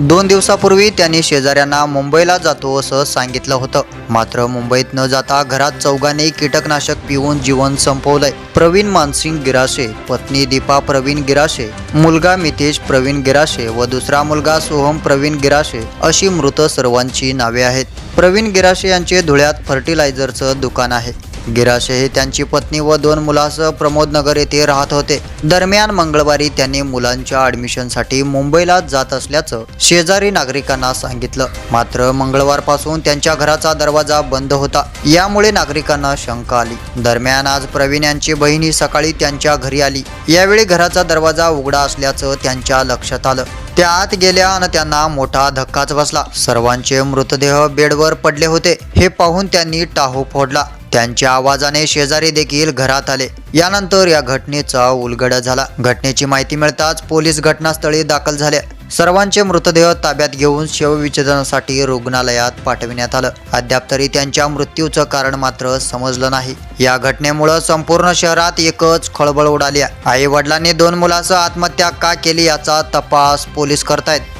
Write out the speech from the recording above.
दोन दिवसापूर्वी त्यांनी शेजाऱ्यांना मुंबईला जातो असं सांगितलं होतं. मात्र मुंबईत न जाता घरात चौघांनी कीटकनाशक पिऊन जीवन संपवलंय. प्रवीण मानसिंग गिराशे पत्नी दीपा प्रवीण गिराशे मुलगा मितेश प्रवीण गिराशे व दुसरा मुलगा सोहम प्रवीण गिराशे अशी मृत सर्वांची नावे आहेत. प्रवीण गिराशे यांचे धुळ्यात फर्टिलायझरचं दुकान आहे. गिराशे हे त्यांची पत्नी व दोन मुलासह प्रमोदनगर येथे राहत होते. दरम्यान मंगळवारी त्यांनी मुलांच्या ॲडमिशनसाठी मुंबईला जात असल्याचं शेजारी नागरिकांना सांगितलं. मात्र मंगळवारपासून त्यांच्या घराचा दरवाजा बंद होता. यामुळे नागरिकांना शंका आली. दरम्यान आज प्रवीण यांची बहिणी सकाळी त्यांच्या घरी आली. यावेळी घराचा दरवाजा उघडा असल्याचं त्यांच्या लक्षात आलं. त्या आत गेल्या आणि त्यांना मोठा धक्काच बसला. सर्वांचे मृतदेह बेडवर पडले होते. हे पाहून त्यांनी टाहू फोडला. त्यांच्या आवाजाने शेजारी देखील घरात आले. यानंतर या घटनेचा उलगडा झाला. घटनेची माहिती मिळताच पोलीस घटनास्थळी दाखल झाले. सर्वांचे मृतदेह ताब्यात घेऊन शवविच्छेदनासाठी रुग्णालयात पाठविण्यात आलं. अद्याप तरी त्यांच्या मृत्यूचं कारण मात्र समजलं नाही. या घटनेमुळं संपूर्ण शहरात एकच खळबळ उडाली आई वडिलांनी दोन मुलासह आत्महत्या का केली याचा तपास पोलीस करतायत.